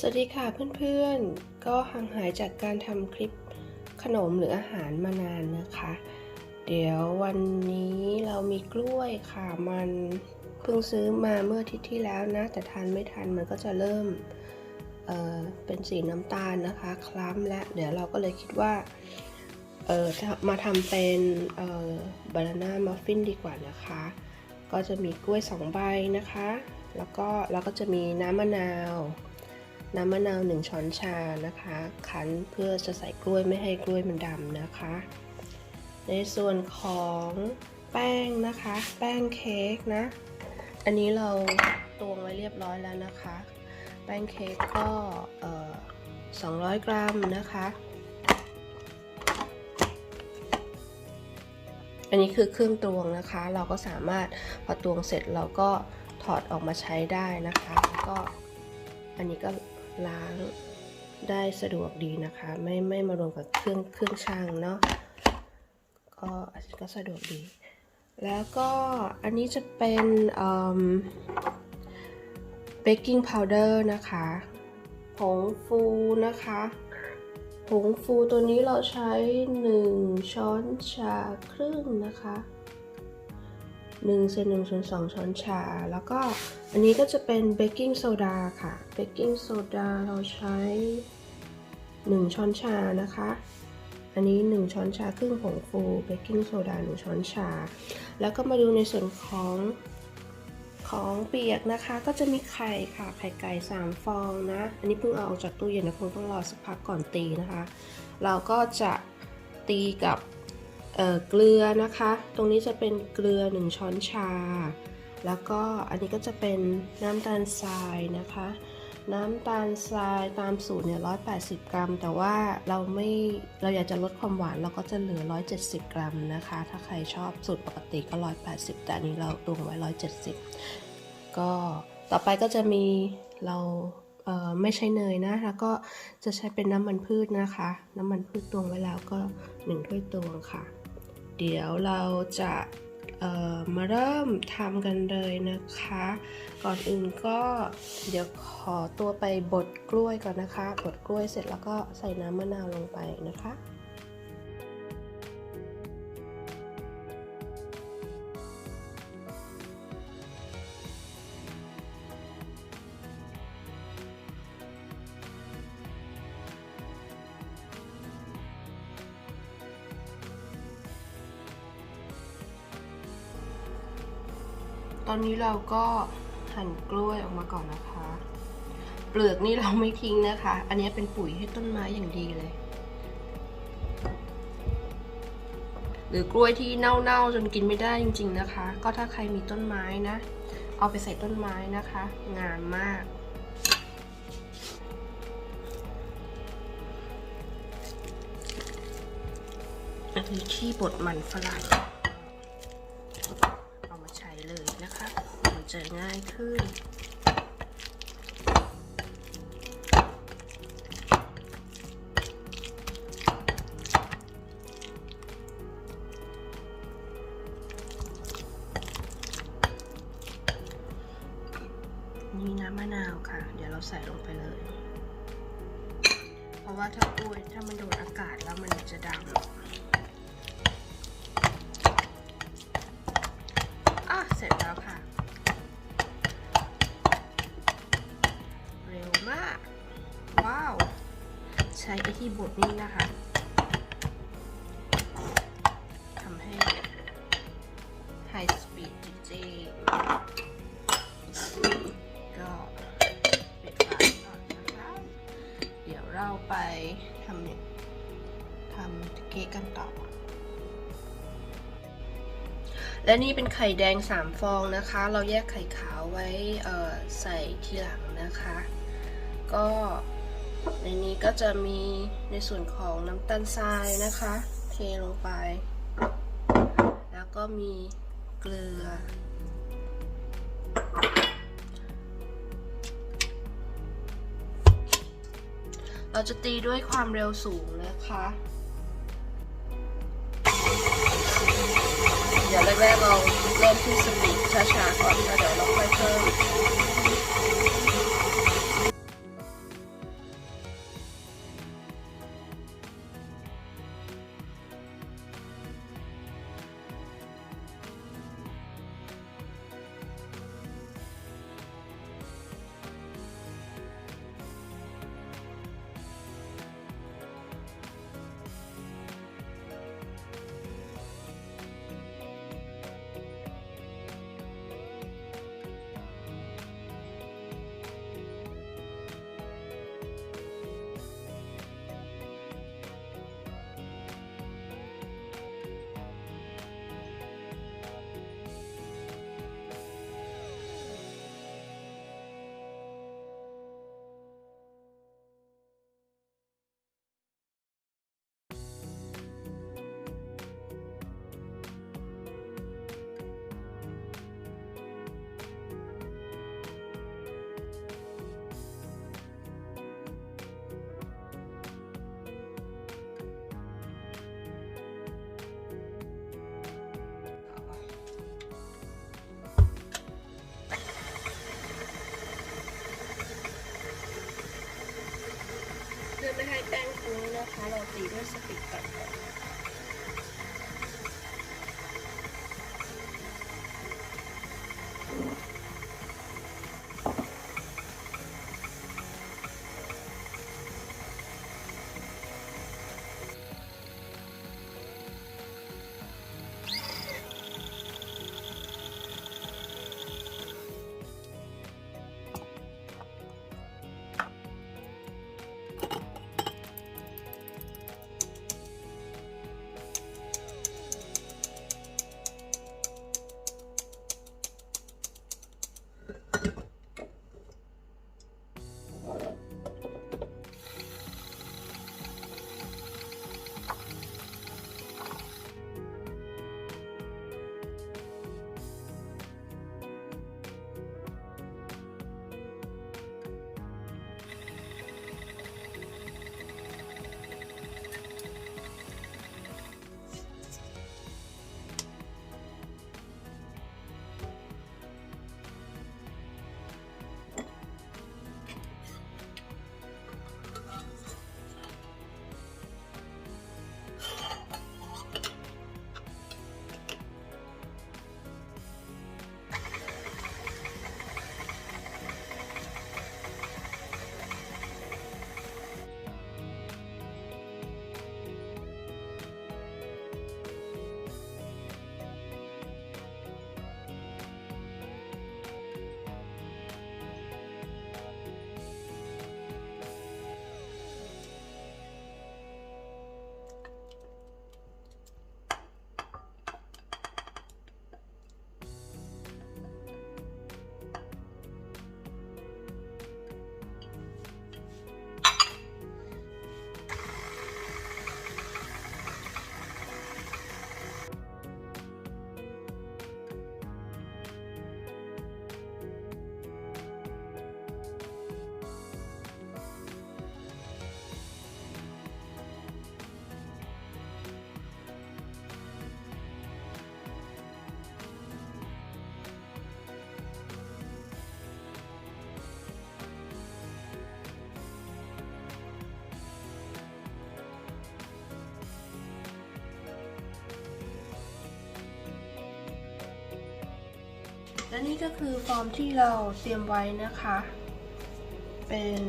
สวัสดีค่ะเพื่อนๆ ก็ห่างหายจากการทำคลิปขนมหรืออาหารมานานนะคะ เดี๋ยววันนี้เรามีกล้วยค่ะมันเพิ่งซื้อมาเมื่ออาทิตย์ที่แล้วนะ แต่ทานไม่ทันมันก็จะเริ่มเเป็นสีน้ำตาลนะคะ คล้ำและเดี๋ยวเราก็เลยคิดว่าเออมาทำเป็นบานาน่ามัฟฟินดีกว่านะคะ ก็จะมีกล้วยสองใบนะคะ แล้วก็เราก็จะมีน้ำมะนาว น้ำมะนาว 1 ช้อนชานะคะ คั้นเพื่อจะใส่กล้วยไม่ให้กล้วยมันดำนะคะ ในส่วนของแป้งนะคะ แป้งเค้กนะ อันนี้เราตวงไว้เรียบร้อยแล้วนะคะ แป้งเค้กก็เอ่อ200 กรัมนะคะ อันนี้คือเครื่องตวงนะคะ เราก็สามารถพอตวงเสร็จเราก็ถอดออกมาใช้ได้นะคะ แล้วก็อันนี้ก็ ล้างได้สะดวกดีนะคะ ไม่ไม่มารวมกับเครื่องเครื่องช่างเนาะก็ก็สะดวกดี แล้วก็อันนี้จะเป็นเบกกิ้งพาวเดอร์นะคะผงฟูนะคะผงฟูตัวนี้เราใช้ 1 ช้อนชาครึ่งนะคะ 1เศษ1ส่วน2ช้อนชา แล้วก็อันนี้ก็จะเป็นเบกกิ้งโซดาค่ะ เบกกิ้งโซดาเราใช้ 1 ช้อนชานะคะ อันนี้ 1 ช้อนชาครึ่งผงฟู เบกกิ้งโซดา 1 ช้อนชา แล้วก็มาดูในส่วนของของเปียกนะคะ ก็จะมีไข่ค่ะ ไข่ไก่ 3 ฟองนะ อันนี้เพิ่งเอาออกจากตู้เย็นนะคงต้องรอสักพักก่อนตีนะคะ เราก็จะตีกับ เเกลือนะคะ ตรงนี้จะเป็นเกลือ 1 ช้อนชา แล้วก็อันนี้ก็จะเป็นน้ำตาลทรายนะคะ น้ำตาลทรายตามสูตรเนี่ย180กรัม แต่ว่าเราไม่เราอยากจะลดความหวานเราก็จะเหลือ170กรัมนะคะ ถ้าใครชอบสูตรปกติก็180แต่อันนี้เราตวงไว้170ก็ต่อไปก็จะมีเราเไม่ใช้เนยนะ แล้วก็จะใช้เป็นน้ำมันพืชนะคะ น้ำมันพืชตวงไว้แล้วก็1ถ้วยตวงค่ะ เดี๋ยวเราจะมาเริ่มทำกันเลยนะคะ ก่อนอื่นก็เดี๋ยวขอตัวไปบดกล้วยก่อนนะคะ บดกล้วยเสร็จแล้วก็ใส่น้ำมะนาวลงไปนะคะ ตอนนี้เราก็หั่นกล้วยออกมาก่อนนะคะ เปลือกนี่เราไม่ทิ้งนะคะ อันนี้เป็นปุ๋ยให้ต้นไม้อย่างดีเลย หรือกล้วยที่เน่าๆจนกินไม่ได้จริง ๆนะคะ ก็ถ้าใครมีต้นไม้นะ เอาไปใส่ต้นไม้นะคะ งามมากอันนี้ขี้บดมันฝรั่ง เอามาใช้เลยนะคะ มัน จะง่ายขึ้น นี่น้ำมะนาวค่ะ เดี๋ยวเราใส่ลงไปเลย เพราะว่าถ้ากล้วยถ้ามันโดนอากาศแล้วมันจะดำ ช้ไอที่บดนี่นะคะทำให้ High Speed DJ ก็ปิดฝาก่อนนะคะเดี๋ยวเราไปทำเนี่ยทำเค้กกันต่อ และนี่เป็นไข่แดง 3 ฟองนะคะ เราแยกไข่ขาวไว้ใส่ทีหลังนะคะ ก็ ในนี้ก็จะมีในส่วนของน้ำตาลทรายนะคะ เทลงไป แล้วก็มีเกลือ เราจะตีด้วยความเร็วสูงนะคะ เดี๋ยวแรกๆเราเริ่มที่สปีดช้าๆก่อนแล้วเดี๋ยวเราค่อยเพิ่ม และนี่ก็คือฟอร์มที่เราเตรียมไว้นะคะ เป็น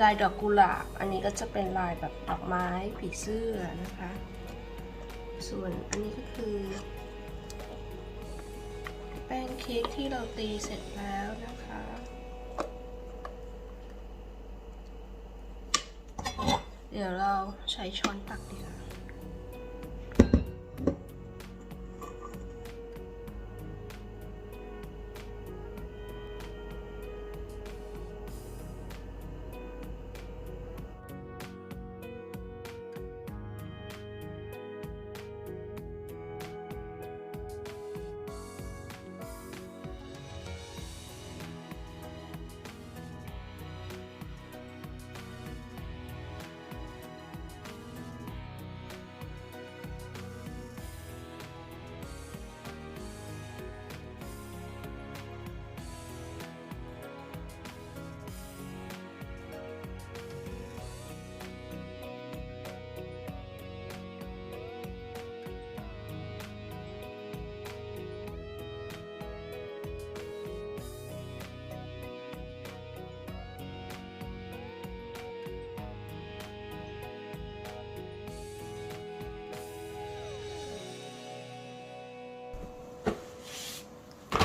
ลายดอกกุหลาบ อันนี้ก็จะเป็นลายแบบดอกไม้ผีเสื้อนะคะ ส่วนอันนี้ก็คือ แป้งเค้กที่เราตีเสร็จแล้วนะคะเดี๋ยวเราใช้ช้อนตักดีกว่า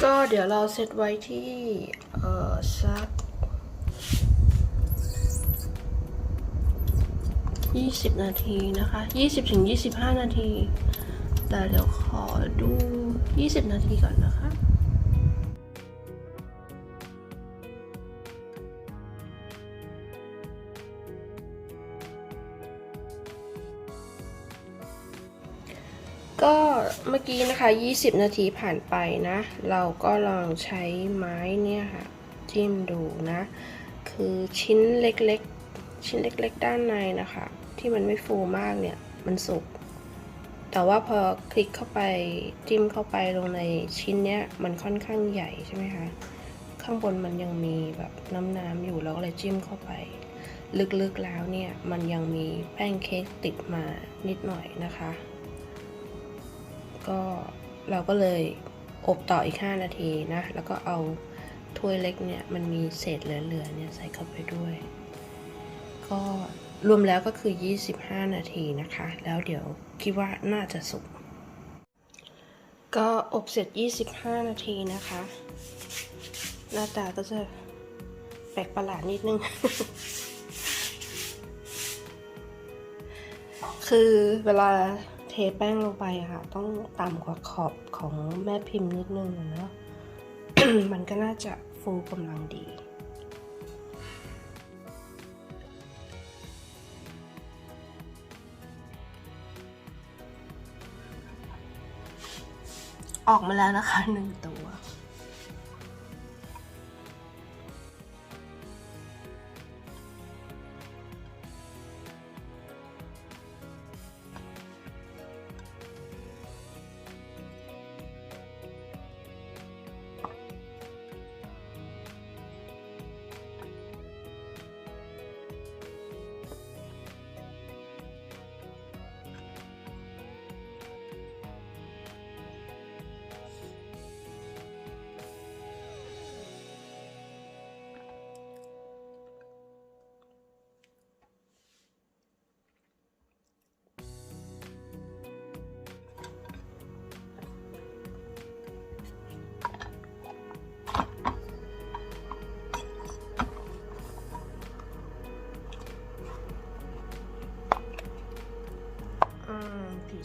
ก็เดี๋ยวเราเซตไว้ที่ เอ่อสัก20นาทีนะคะ20ถึง25นาที แต่เดี๋ยวขอดู20นาทีก่อนนะคะ ก็เมื่อกี้นะคะ 20 นาทีผ่านไปนะ เราก็ลองใช้ไม้เนี่ยค่ะ จิ้มดูนะ คือชิ้นเล็กๆ ชิ้นเล็กๆ ด้านในนะคะ ที่มันไม่ฟูมากเนี่ย มันสุก แต่ว่าพอคลิกเข้าไปจิ้มเข้าไปลงในชิ้นเนี้ย มันค่อนข้างใหญ่ใช่ไหมคะ ข้างบนมันยังมีแบบน้ำๆอยู่เราก็เลยจิ้มเข้าไป ลึกๆแล้วเนี่ย มันยังมีแป้งเค้กติดมานิดหน่อยนะคะ ก็เราก็เลยอบต่ออีก 5 นาทีนะ แล้วก็เอาถ้วยเล็กเนี่ยมันมีเศษเหลือๆเนี่ยใส่เข้าไปด้วย ก็รวมแล้วก็คือ 25 นาทีนะคะ แล้วเดี๋ยวคิดว่าน่าจะสุก ก็อบเสร็จ 25 นาทีนะคะ หน้าตาก็จะแปลกประหลาดนิดนึง คือเวลา เทแป้งลงไปค่ะ ต้องต่ำกว่าขอบของแม่พิมพ์นิดนึงนะมันก็น่าจะฟูกำลังดีออกมาแล้วนะคะหนึ่งตัว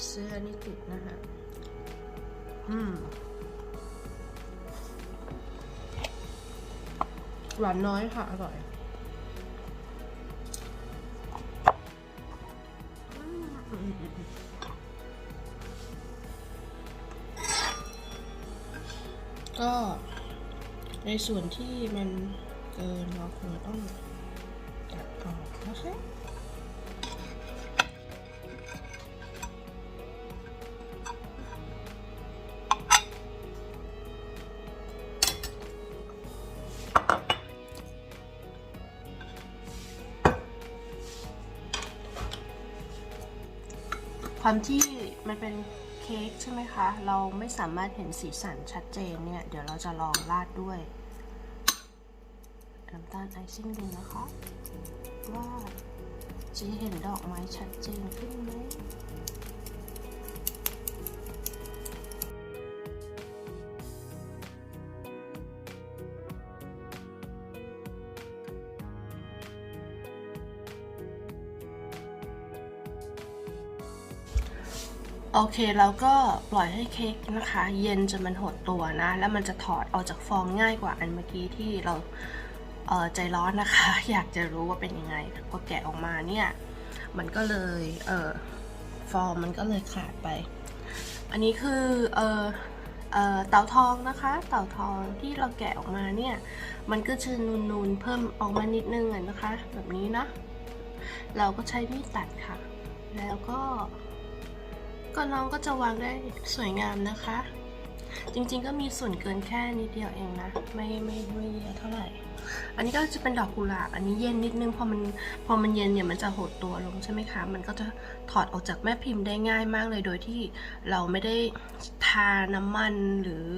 เสื้อนี่ติดนะฮะอืม หวานน้อยค่ะ อร่อยก็ในส่วนที่มันเกินเราคงต้องตัดออกนะคะ ความที่มันเป็นเค้กใช่ไหมคะ เราไม่สามารถเห็นสีสันชัดเจนเนี่ย เดี๋ยวเราจะลองราดด้วยน้ำตาลไอซิ่งดูนะคะ ว่าจะเห็นดอกไม้ชัดเจนขึ้นไหม โอเคแล้วก็ปล่อยให้เค้กนะคะ เย็นจนมันหดตัวนะ แล้วมันจะถอดออกจากฟองง่ายกว่าอันเมื่อกี้ที่เราเใจร้อนนะคะ อยากจะรู้ว่าเป็นยังไงพอแกะออกมาเนี่ย มันก็เลยเออฟองมันก็เลยขาดไป อันนี้คือเออเออเต่าทองนะคะ เต่าทองที่เราแกะออกมาเนี่ย มันก็จะนูนๆเพิ่มออกมานิดนึงนะคะ แบบนี้นะ เราก็ใช้มีดตัดค่ะ แล้วก็ ก็น้องก็จะวางได้สวยงามนะคะ จริงๆก็มีส่วนเกินแค่นิดเดียวเองนะ ไม่ไม่ไม่เยอะเท่าไหร่ อันนี้ก็จะเป็นดอกกุหลาบ อันนี้เย็นนิดนึงพอมันพอมันเย็นเนี่ยมันจะหดตัวลงใช่ไหมคะ มันก็จะถอดออกจากแม่พิมพ์ได้ง่ายมากเลยโดยที่เราไม่ได้ทาน้ำมันหรือ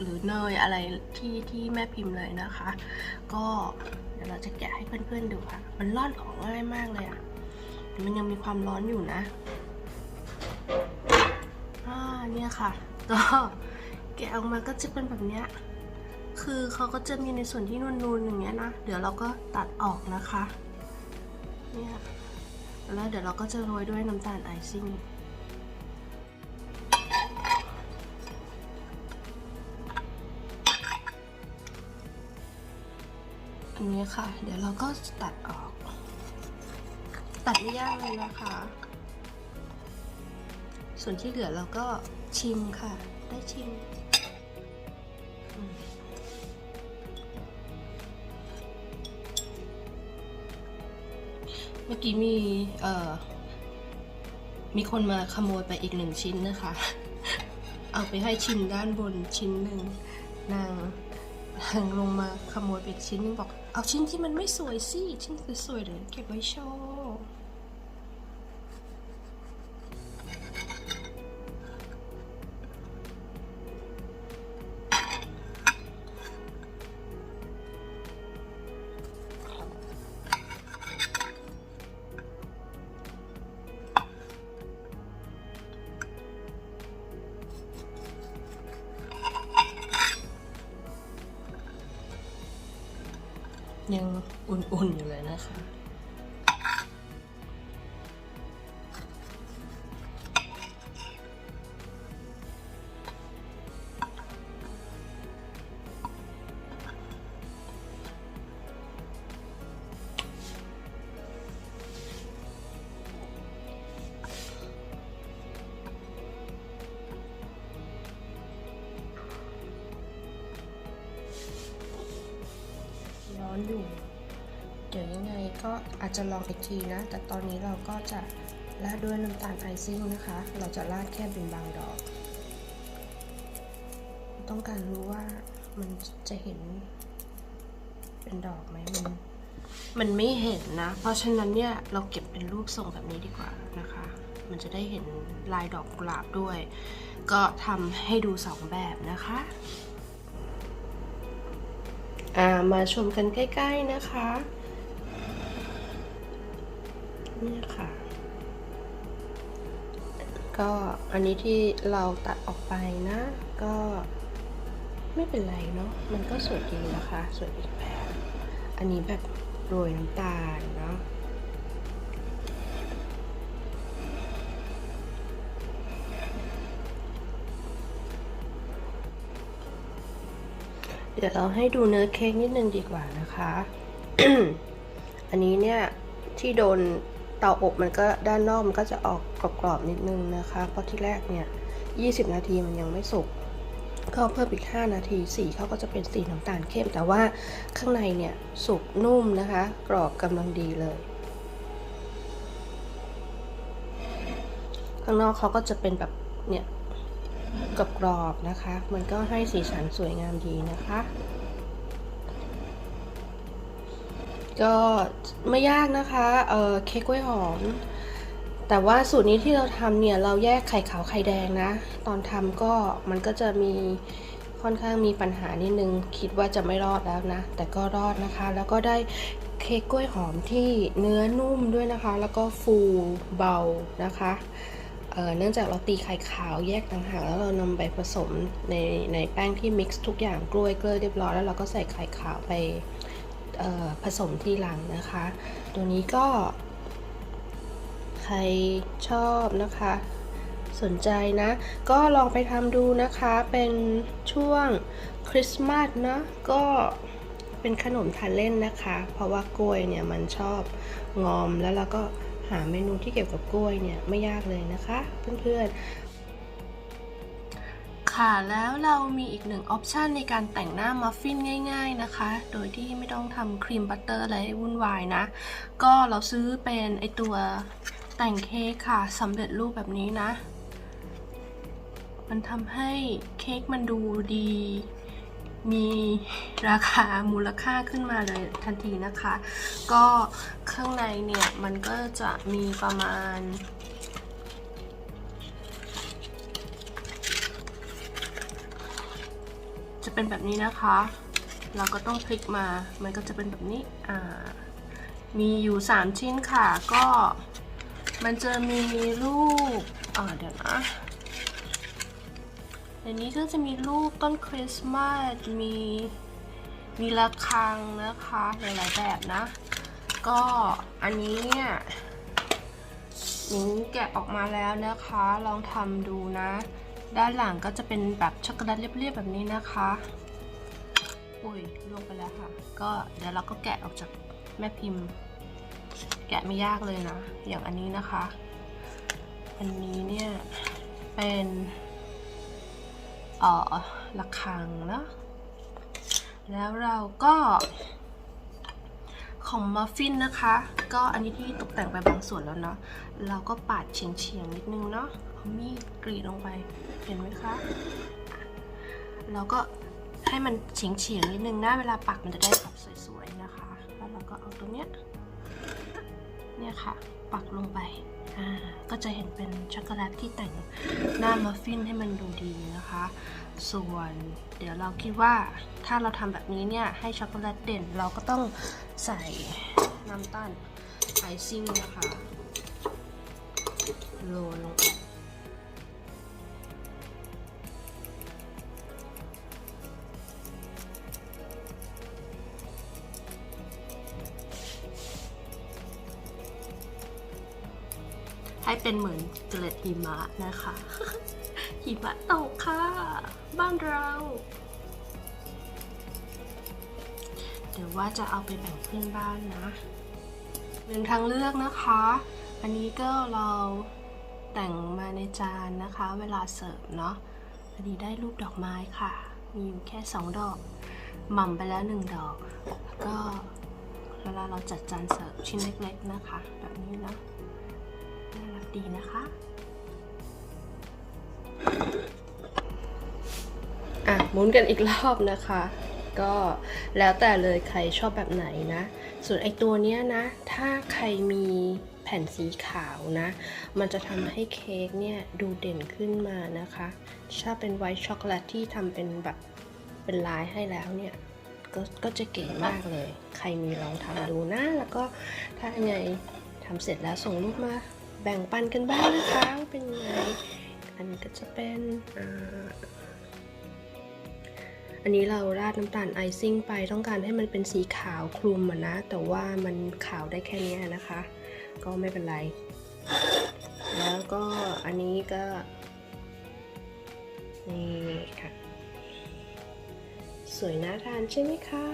หรือเนยอะไรที่ที่แม่พิมพ์เลยนะคะ ก็เดี๋ยวเราจะแกะให้เพื่อนๆดูค่ะ มันร่อนออกง่ายมากเลยอะ่ะมันยังมีความร้อนอยู่นะ อ่าเนี่ยค่ะ ก็แกะออกมาก็จะเป็นแบบเนี้ย คือเขาก็จะมีในส่วนที่นูนๆอย่างเงี้ยนะ เดี๋ยวเราก็ตัดออกนะคะ เนี่ย แล้วเดี๋ยวเราก็จะโรยด้วยน้ำตาลไอซิ่งอันนี้ค่ะ เดี๋ยวเราก็ตัดออก ตัดไม่ยากเลยนะคะ ส่วนที่เหลือเราก็ชิมค่ะ ได้ชิม เมื่อกี้มีเอ่อมีคนมาขโมยไปอีกหนึ่งชิ้นนะคะ เอาไปให้ชิมด้านบนชิ้นหนึ่งนางนางลงมาขโมยไปอีกชิ้นหนึงบอก เอาชิ้นที่มันไม่สวยสิชิ้นสวยๆเดี๋ยวเก็บไว้โชว์ ยังอุ่นๆอยู่เลยนะคะ อนอยู่ เดี๋ยวยังไงก็อาจจะลองอีกทีนะ แต่ตอนนี้เราก็จะราดด้วยน้ำตาลไอซิ่งนะคะ เราจะราดแค่เป็นบางดอก ต้องการรู้ว่ามันจะเห็นเป็นดอกไหมมันมันไม่เห็นนะ เพราะฉะนั้นเนี่ยเราเก็บเป็นรูปทรงแบบนี้ดีกว่านะคะ มันจะได้เห็นลายดอกกุหลาบด้วย ก็ทำให้ดูสองแบบนะคะ อ่ามาชมกันใกล้ๆนะคะนี่ค่ะ ก็อันนี้ที่เราตัดออกไปนะ ก็ไม่เป็นไรเนาะมันก็สวยดีนะคะ สวยอีกแบบ อันนี้แบบโรยน้ำตาลเนาะ เดี๋ยวเราให้ดูเนื้อเค้กนิดนึงดีกว่านะคะ อันนี้เนี่ยที่โดนเตาอบมันก็ด้านนอกมันก็จะออกกรอบๆนิดนึงนะคะ เพราะที่แรกเนี่ย 20 นาทีมันยังไม่สุก ก็เพิ่มอีก 5 นาทีสีเขาก็จะเป็นสีน้ำตาลเข้ม แต่ว่าข้างในเนี่ยสุกนุ่มนะคะ กรอบกำลังดีเลย ข้างนอกเขาก็จะเป็นแบบเนี่ย กรอบนะคะ มันก็ให้สีสันสวยงามดีนะคะ ก็ไม่ยากนะคะเออเค้กกล้วยหอม แต่ว่าสูตรนี้ที่เราทำเนี่ย เราแยกไข่ขาวไข่แดงนะ ตอนทำก็มันก็จะมีค่อนข้างมีปัญหานิดนึง คิดว่าจะไม่รอดแล้วนะ แต่ก็รอดนะคะ แล้วก็ได้เค้กกล้วยหอมที่เนื้อนุ่มด้วยนะคะ แล้วก็ฟูเบานะคะ เนื่องจากเราตีไข่ขาวแยกต่างหากแล้วเรานำไปผสมในในแป้งที่มิกซ์ทุกอย่างกล้วยเกลือเรียบร้อยแล้วเราก็ใส่ไข่ขาวไปผสมที่หลังนะคะ ตัวนี้ก็ ใครชอบนะคะ สนใจนะ ก็ลองไปทำดูนะคะ เป็นช่วงคริสต์มาสเนะ ก็เป็นขนมทานเล่นนะคะ เพราะว่ากล้วยเนี่ยมันชอบงอมแล้วเราก็ หาเมนูที่เกี่ยวกับกล้วยเนี่ยไม่ยากเลยนะคะเพื่อนๆ ค่ะแล้วเรามีอีกหนึ่งออปชันในการแต่งหน้ามัฟฟินง่ายๆนะคะ โดยที่ไม่ต้องทำครีมบัตเตอร์อะไรวุ่นวายนะ ก็เราซื้อเป็นไอตัวแต่งเค้กค่ะสำเร็จรูปแบบนี้นะ มันทำให้เค้กมันดูดี มีราคามูลค่าขึ้นมาเลยทันทีนะคะ ก็ข้างในเนี่ยมันก็จะมีประมาณจะเป็นแบบนี้นะคะ เราก็ต้องพลิกมา มันก็จะเป็นแบบนี้ อ่า มีอยู่ 3 ชิ้นค่ะ ก็มันจะมีรูปอ่าเดี๋ยวนะ ในนี้ก็จะมีรูปต้นคริสต์มาส มีมีระฆังนะคะหลายๆแบบนะ ก็อันนี้เนี่ยหนิงแกะออกมาแล้วนะคะ ลองทำดูนะ ด้านหลังก็จะเป็นแบบช็อกโกแลตเรียบๆแบบนี้นะคะ อุ้ยลวงไปแล้วค่ะ ก็เดี๋ยวเราก็แกะออกจากแม่พิมพ์ แกะไม่ยากเลยนะ อย่างอันนี้นะคะ อันนี้เนี่ยเป็น เอ่อระฆังเนาะแล้วเราก็ของมัฟฟินนะคะ ก็อันนี้ที่ตกแต่งไปบางส่วนแล้วเนาะเราก็ปาดเฉียงๆนิดนึงเนาะเอามีดกรีดลงไปเห็นไหมคะเราก็ให้มันเฉียงๆนิดนึงนะเวลาปักมันจะได้ออกสวยๆนะคะ แล้วเราก็เอาตรงเนี้ยเนี่ยค่ะ ปักลงไป อ่า ก็จะเห็นเป็นช็อกโกแลตที่แต่งหน้ามัฟฟินให้มันดูดีนะคะ ส่วนเดี๋ยวเราคิดว่าถ้าเราทำแบบนี้เนี่ย ให้ช็อกโกแลตเด่น เราก็ต้องใส่น้ำตาลไอซิ่งนะคะ โรยลงไป ให้เป็นเหมือนเกล็ดหิมะนะคะ หิมะตกค่ะ บ้านเรา เดี๋ยวว่าจะเอาไปแบ่งเพื่อนบ้านนะหนึ่งทางเลือกนะคะ อันนี้ก็เราแต่งมาในจานนะคะ เวลาเสิร์ฟเนาะ อันนี้ได้รูปดอกไม้ค่ะ มีอยู่แค่สองดอก หม่ำไปแล้วหนึ่งดอก แล้วก็เวลาเราจัดจานเสิร์ฟชิ้นเล็กๆนะคะ แบบนี้นะ ดีนะคะอะหมุนกันอีกรอบนะคะ ก็แล้วแต่เลยใครชอบแบบไหนนะ ส่วนไอตัวเนี้ยนะ ถ้าใครมีแผ่นสีขาวนะ มันจะทำให้เค้กเนี่ยดูเด่นขึ้นมานะคะ ถ้าเป็นไวท์ช็อกโกแลตที่ทำเป็นแบบเป็นลายให้แล้วเนี่ยก็ก็จะเก๋มากเลย ใครมีลองทำดูนะ แล้วก็ถ้าไงทำเสร็จแล้วส่งรูปมา บ่งปันกันบ้างนะคะว่าเป็นยังไง อันนี้ก็จะเป็นอันนี้เราราดน้ำตาลไอซิ่งไปต้องการให้มันเป็นสีขาวคลุมอะนะ แต่ว่ามันขาวได้แค่นี้นะคะ ก็ไม่เป็นไร แล้วก็อันนี้ก็นี่ค่ะ สวยน่าทานใช่ไหมคะ